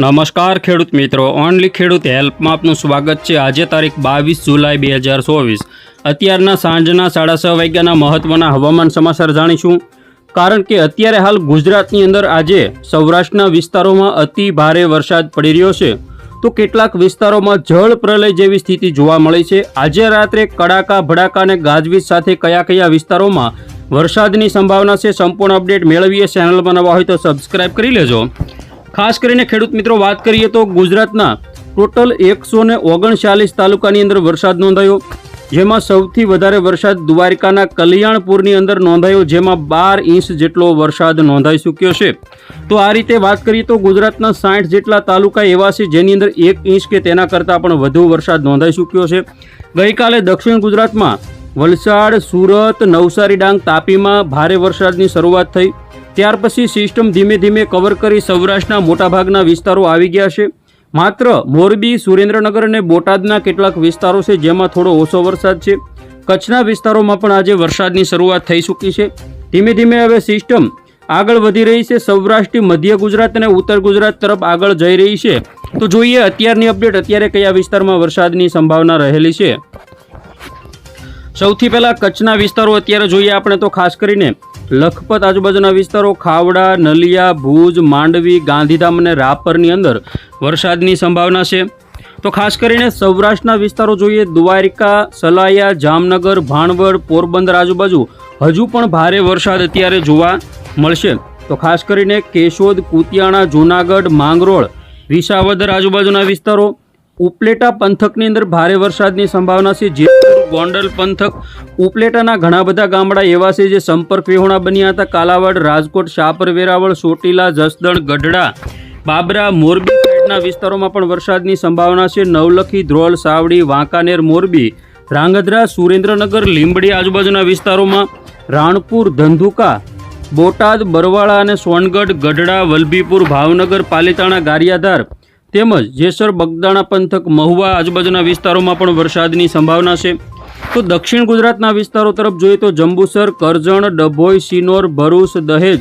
નમસ્કાર ખેડૂત મિત્રો. ઓનલી ખેડૂત હેલ્પમાં આપનું સ્વાગત છે. આજે તારીખ બાવીસ જુલાઈ બે હજાર ચોવીસ. અત્યારના સાંજના સાડા છ વાગ્યાના મહત્ત્વના હવામાન સમાચાર જાણીશું. કારણ કે અત્યારે હાલ ગુજરાતની અંદર આજે સૌરાષ્ટ્રના વિસ્તારોમાં અતિ ભારે વરસાદ પડી રહ્યો છે. તો કેટલાક વિસ્તારોમાં જળ પ્રલય જેવી સ્થિતિ જોવા મળી છે. આજે રાત્રે કડાકા, ભડાકા અને ગાજવીજ સાથે કયા કયા વિસ્તારોમાં વરસાદની સંભાવના છે, સંપૂર્ણ અપડેટ મેળવીએ. ચેનલ બનાવવા હોય તો સબસ્ક્રાઇબ કરી લેજો. ખાસ કરીને ખેડૂત મિત્રો, વાત કરીએ તો ગુજરાતના ટોટલ એકસો ને ઓગણચાલીસ તાલુકાની અંદર વરસાદ નોંધાયો, જેમાં સૌથી વધારે વરસાદ દ્વારિકાના કલ્યાણપુરની અંદર નોંધાયો, જેમાં બાર ઇંચ જેટલો વરસાદ નોંધાઈ ચૂક્યો છે. તો આ રીતે વાત કરીએ તો ગુજરાતના સાઠ જેટલા તાલુકા એવા છે, જેની અંદર એક ઇંચ કે તેના કરતાં પણ વધુ વરસાદ નોંધાઈ ચૂક્યો છે. ગઈકાલે દક્ષિણ ગુજરાતમાં વલસાડ, સુરત, નવસારી ડાંગ, તાપીમાં ભારે વરસાદની શરૂઆત થઈ. ત્યાર પછી સિસ્ટમ ધીમે ધીમે કવર કરી સૌરાષ્ટ્રના મોટાભાગના વિસ્તારો આવી ગયા છે. માત્ર મોરબી, સુરેન્દ્રનગર અને બોટાદના કેટલાક વિસ્તારો છે જેમાં થોડો ઓછો વરસાદ છે. કચ્છના વિસ્તારોમાં પણ આજે વરસાદની શરૂઆત થઈ ચૂકી છે. ધીમે ધીમે હવે સિસ્ટમ આગળ વધી રહી છે. સૌરાષ્ટ્ર, મધ્ય ગુજરાત અને ઉત્તર ગુજરાત તરફ આગળ જઈ રહી છે. તો જોઈએ અત્યારની અપડેટ અત્યારે કયા વિસ્તારમાં વરસાદની સંભાવના રહેલી છે? સૌથી પહેલાં કચ્છના વિસ્તારો અત્યારે જોઈએ. આપણે તો ખાસ કરીને લખપત આજુબાજુના વિસ્તારો ખાવડા, નલિયા, ભુજ, માંડવી, ગાંધીધામ અને રાપરની અંદર વરસાદની સંભાવના છે. તો ખાસ કરીને સૌરાષ્ટ્રના વિસ્તારો જોઈએ, દ્વારિકા, સલાયા, જામનગર, ભાણવડ, પોરબંદર આજુબાજુ હજુ પણ ભારે વરસાદ અત્યારે જોવા મળશે. તો ખાસ કરીને કેશોદ, કુતિયાણા, જૂનાગઢ, માંગરોળ, વિસાવદર આજુબાજુના વિસ્તારો ઉપલેટા પંથકની અંદર ભારે વરસાદની સંભાવના છે. જેતપુર, ગોંડલ પંથક, ઉપલેટાના ઘણા બધા ગામડા એવા છે જે સંપર્ક વિહોણા બન્યા હતા. કાલાવાડ, રાજકોટ, શાપર, વેરાવળ, ચોટીલા, જસદણ, ગઢડા, બાબરા, મોરબી સાઈડના વિસ્તારોમાં પણ વરસાદની સંભાવના છે. નવલખી, ધ્રોલ, સાવડી, વાંકાનેર, મોરબી ધ્રાંગધ્રા સુરેન્દ્રનગર, લીંબડી આજુબાજુના વિસ્તારોમાં રાણપુર, ધંધુકા, બોટાદ, બરવાળા અને સોનગઢ, ગઢડા, વલભીપુર, ભાવનગર, પાલીતાણા, ગારિયાધાર તેમજ જેસર બગદાણા પંથક, મહુવા આજુબાજુના વિસ્તારોમાં પણ વરસાદની સંભાવના છે. તો દક્ષિણ ગુજરાતના વિસ્તારો તરફ જોઈએ તો જંબુસર, કરજણ, ડભોઈ સિનોર ભરૂચ, દહેજ,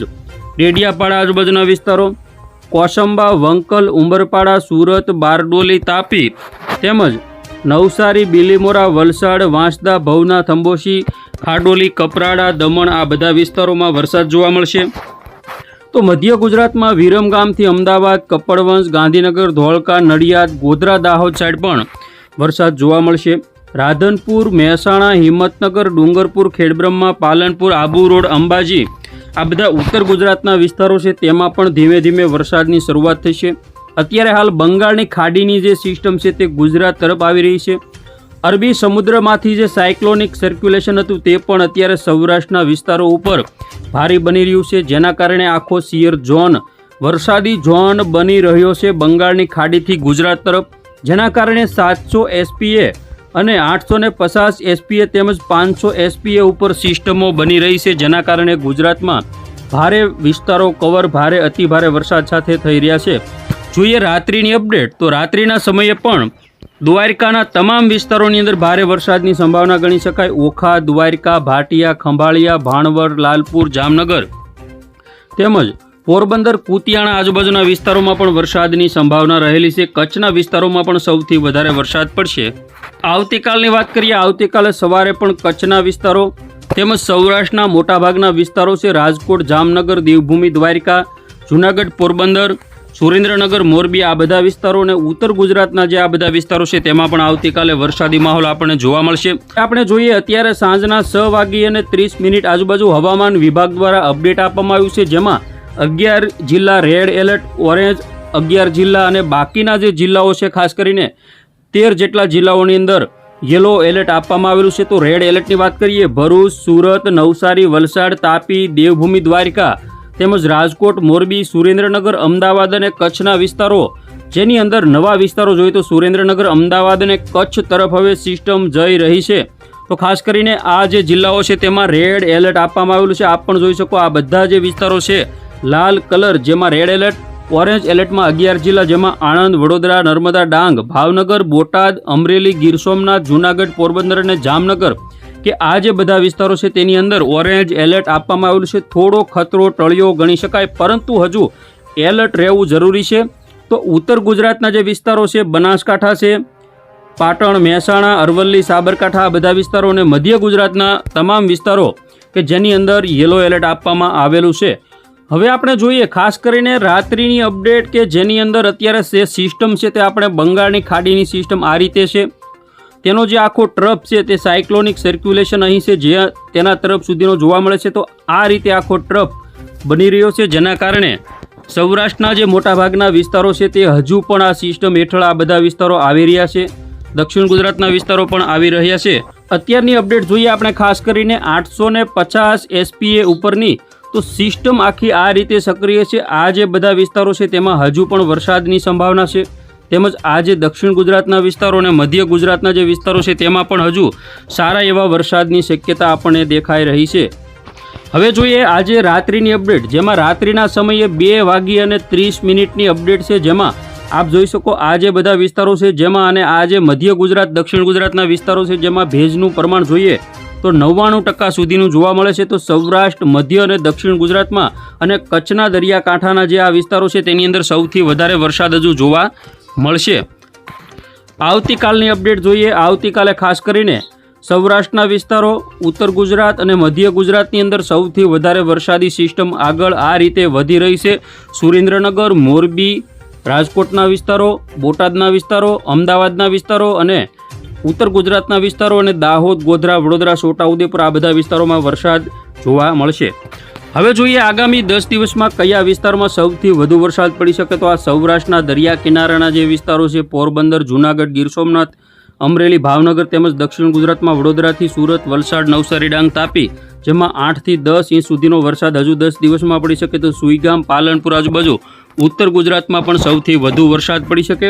ડેડિયાપાડા આજુબાજુના વિસ્તારો, કોસંબા, વંકલ, ઉંબરપાડા, સુરત, બારડોલી, તાપી તેમજ નવસારી, બિલીમોરા, વલસાડ, વાંસદા ભવના થંબોશી ખાડોલી, કપરાડા, દમણ આ બધા વિસ્તારોમાં વરસાદ જોવા મળશે. તો મધ્ય ગુજરાતમાં વિરમગામથી અમદાવાદ, કપડવંશ, ગાંધીનગર, ધોળકા, નડિયાદ, ગોધરા, દાહોદ સાઈડ પણ વરસાદ જોવા મળશે. રાધનપુર, મહેસાણા, હિંમતનગર, ડુંગરપુર, ખેડબ્રહ્મા, પાલનપુર, આબુ રોડ, અંબાજી આ બધા ઉત્તર ગુજરાતના વિસ્તારો છે. તેમાં પણ ધીમે ધીમે વરસાદની શરૂઆત થશે અત્યારે હાલ બંગાળની ખાડીની જે સિસ્ટમ છે તે ગુજરાત તરફ આવી રહી છે. અરબી સમુદ્રમાંથી જે સાયક્લોનિક સર્ક્યુલેશન હતું તે પણ અત્યારે સૌરાષ્ટ્રના વિસ્તારો ઉપર ભારે બની રહ્યું છે, જેના કારણે આખો સિયર ઝોન, વરસાદી ઝોન બની રહ્યો છે બંગાળની ખાડીથી ગુજરાત તરફ. જેના કારણે સાતસો એસપીએ અને આઠસો ને પચાસ એસપીએ તેમજ પાંચસો એસપીએ ઉપર સિસ્ટમો બની રહી છે, જેના કારણે ગુજરાતમાં ભારે વિસ્તારો કવર ભારે, અતિભારે વરસાદ સાથે થઈ રહ્યા છે. જોઈએ રાત્રિની અપડેટ તો રાત્રિના સમયે પણ દ્વારકાના તમામ વિસ્તારોની અંદર ભારે વરસાદની સંભાવના ગણી શકાય. ઓખા, દ્વારકા, ભાટિયા, ખંભાળિયા ભાણવડ લાલપુર, જામનગર તેમજ પોરબંદર, કુતિયાણા આજુબાજુના વિસ્તારોમાં પણ વરસાદની સંભાવના રહેલી છે. કચ્છના વિસ્તારોમાં પણ સૌથી વધારે વરસાદ પડશે. આવતીકાલની વાત કરીએ, આવતીકાલે સવારે પણ કચ્છના વિસ્તારો તેમજ સૌરાષ્ટ્રના મોટાભાગના વિસ્તારો છે. રાજકોટ, જામનગર, દેવભૂમિ, દ્વારકા, જૂનાગઢ, પોરબંદર સુરેન્દ્રનગર, મોરબી આ બધા વિસ્તારો અને ઉત્તર ગુજરાતના જે આ બધા વિસ્તારો છે તેમાં પણ આવતીકાલે વરસાદી માહોલ આપણને જોવા મળશે. આપણે જોઈએ અત્યારે સાંજના છ વાગી અને ત્રીસ મિનિટ આજુબાજુ હવામાન વિભાગ દ્વારા અપડેટ આપવામાં આવ્યું છે, જેમાં અગિયાર જિલ્લા રેડ એલર્ટ, ઓરેન્જ અગિયાર જિલ્લા અને બાકીના જે જિલ્લાઓ છે, ખાસ કરીને તેર જેટલા જિલ્લાઓની અંદર યલો એલર્ટ આપવામાં આવેલું છે. તો રેડ એલર્ટની વાત કરીએ, ભરૂચ, સુરત, નવસારી, વલસાડ, તાપી, દેવભૂમિ, દ્વારિકા તેમજ રાજકોટ, મોરબી, સુરેન્દ્રનગર, અમદાવાદ અને કચ્છના વિસ્તારો. જેની અંદર નવા વિસ્તારો જોઈએ તો સુરેન્દ્રનગર, અમદાવાદ અને કચ્છ તરફ હવે સિસ્ટમ જઈ રહી છે. તો ખાસ કરીને આ જે જિલ્લાઓ છે તેમાં રેડ એલર્ટ આપવામાં આવેલું છે. આપ પણ જોઈ શકો આ બધા જે વિસ્તારો છે, લાલ કલર જેમાં રેડ એલર્ટ, ઓરેન્જ એલર્ટમાં અગિયાર જિલ્લા જેમાં આણંદ, વડોદરા, નર્મદા, ડાંગ, ભાવનગર, બોટાદ, અમરેલી, ગીર સોમનાથ, જૂનાગઢ, પોરબંદર અને જામનગર. કે આ જે બધા વિસ્તારો છે તેની અંદર ઓરેન્જ એલર્ટ આપવામાં આવેલું છે. થોડો ખતરો, ટળિયો ગણી શકાય, પરંતુ હજુ એલર્ટ રહેવું જરૂરી છે. તો ઉત્તર ગુજરાતના જે વિસ્તારો છે, બનાસકાંઠા છે, પાટણ, મહેસાણા, અરવલ્લી, સાબરકાંઠા, આ બધા વિસ્તારો અને મધ્ય ગુજરાતના તમામ વિસ્તારો કે જેની અંદર યલો એલર્ટ આપવામાં આવેલું છે. હવે આપણે જોઈએ, ખાસ કરીને રાત્રિની અપડેટ કે જેની અંદર અત્યારે જે સિસ્ટમ છે તે આપણે બંગાળની ખાડીની સિસ્ટમ આ રીતે છે. તેનો જે આખો ટ્રફ છે તે સાયક્લોનિક સર્ક્યુલેશન અહીં છે, જે તેના તરફ સુધીનો જોવા મળે છે, તો આ રીતે આખો ટ્રફ બની રહ્યો છે, જેના કારણે સૌરાષ્ટ્રના જે મોટાભાગના વિસ્તારો છે તે હજુ પણ આ સિસ્ટમ હેઠળ આ બધા વિસ્તારો આવી રહ્યા છે. દક્ષિણ ગુજરાતના વિસ્તારો પણ આવી રહ્યા છે. અત્યારની અપડેટ જોઈએ આપણે ખાસ કરીને આઠસો ને પચાસ એસપીએ ઉપરની. તો સિસ્ટમ આખી આ રીતે સક્રિય છે. આ જે બધા વિસ્તારો છે તેમાં હજુ પણ વરસાદની સંભાવના છે. તેમજ આ જે દક્ષિણ ગુજરાતના વિસ્તારો અને મધ્ય ગુજરાતના જે વિસ્તારો છે, તેમાં પણ હજુ સારા એવા વરસાદની શક્યતા આપણને દેખાઈ રહી છે. હવે જોઈએ આજે રાત્રિની અપડેટ. જેમાં રાત્રિના સમયે બે વાગી અને ત્રીસ મિનિટની અપડેટ છે, જેમાં આપ જોઈ શકો આ જે બધા વિસ્તારો છે, જેમાં અને આ જે મધ્ય ગુજરાત, દક્ષિણ ગુજરાતના વિસ્તારો છે, જેમાં ભેજનું પ્રમાણ જોઈએ તો નવ્વાણું ટકા સુધીનું જોવા મળે છે. તો સૌરાષ્ટ્ર, મધ્ય અને દક્ષિણ ગુજરાતમાં અને કચ્છના દરિયાકાંઠાના જે આ વિસ્તારો છે, તેની અંદર સૌથી વધારે વરસાદ હજુ જોવા મળશે. આવતીકાલની અપડેટ જોઈએ. આવતીકાલે ખાસ કરીને સૌરાષ્ટ્રના વિસ્તારો, ઉત્તર ગુજરાત અને મધ્ય ગુજરાતની અંદર સૌથી વધારે વરસાદી સિસ્ટમ આગળ આ રીતે વધી રહી છે. સુરેન્દ્રનગર, મોરબી, રાજકોટના વિસ્તારો, બોટાદના વિસ્તારો, અમદાવાદના વિસ્તારો અને ઉત્તર ગુજરાતના વિસ્તારો અને દાહોદ, ગોધરા, વડોદરા છોટાઉદેપુર આ બધા વિસ્તારોમાં વરસાદ જોવા મળશે. હવે જોઈએ આગામી દસ દિવસમાં કયા વિસ્તારમાં સૌથી વધુ વરસાદ પડી શકે તો આ સૌરાષ્ટ્રના દરિયા કિનારાના જે વિસ્તારો છે, પોરબંદર, જૂનાગઢ, ગીર સોમનાથ, અમરેલી, ભાવનગર તેમજ દક્ષિણ ગુજરાતમાં વડોદરાથી સુરત, વલસાડ, નવસારી, ડાંગ તાપી, જેમાં આઠથી દસ ઇંચ સુધીનો વરસાદ હજુ દસ દિવસમાં પડી શકે તો સુઈગામ, પાલનપુર આજુબાજુ, ઉત્તર ગુજરાતમાં પણ સૌથી વધુ વરસાદ પડી શકે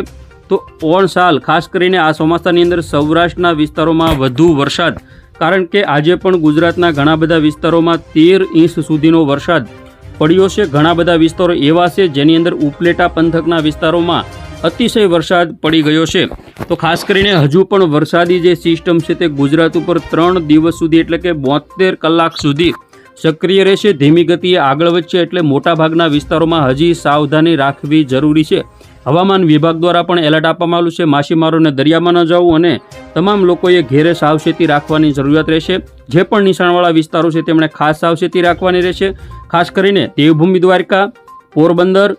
તો ઓણ સાલ, ખાસ કરીને આ ચોમાસાની અંદર સૌરાષ્ટ્રના વિસ્તારોમાં વધુ વરસાદ કારણ કે આજે પણ ગુજરાતના ઘણા બધા વિસ્તારોમાં તેર ઇંચ સુધીનો વરસાદ પડ્યો છે. ઘણા બધા વિસ્તારો એવા છે જેની અંદર ઉપલેટા પંથકના વિસ્તારોમાં અતિશય વરસાદ પડી ગયો છે. તો ખાસ કરીને હજુ પણ વરસાદી જે સિસ્ટમ છે તે ગુજરાત ઉપર ત્રણ દિવસ સુધી એટલે કે બોતેર કલાક સુધી સક્રિય રહેશે, ધીમી ગતિએ આગળ વધશે એટલે મોટાભાગના વિસ્તારોમાં હજી સાવધાની રાખવી જરૂરી છે. હવામાન વિભાગ દ્વારા પણ એલર્ટ આપવામાં આવ્યું છે, માછીમારોને દરિયામાં ન જવું અને તમામ લોકોએ ઘેરે સાવચેતી રાખવાની જરૂરિયાત રહેશે. જે પણ નિશાણવાળા વિસ્તારો છે, તેમણે ખાસ સાવચેતી રાખવાની રહેશે. ખાસ કરીને દેવભૂમિ દ્વારકા, પોરબંદર,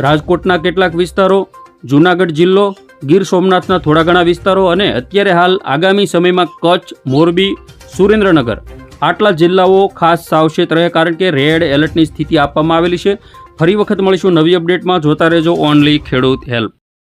રાજકોટના કેટલાક વિસ્તારો, જૂનાગઢ જિલ્લો, ગીર સોમનાથના થોડા ઘણા વિસ્તારો અને અત્યારે હાલ આગામી સમયમાં કચ્છ, મોરબી, સુરેન્દ્રનગર. આટલા જિલ્લાઓ ખાસ સાવચેત રહે કારણ કે રેડ એલર્ટની સ્થિતિ આપવામાં આવેલી છે. ફરી વખત મળીશું નવી અપડેટમાં. જોતા રહેજો ઓનલી ખેડૂત હેલ્પ.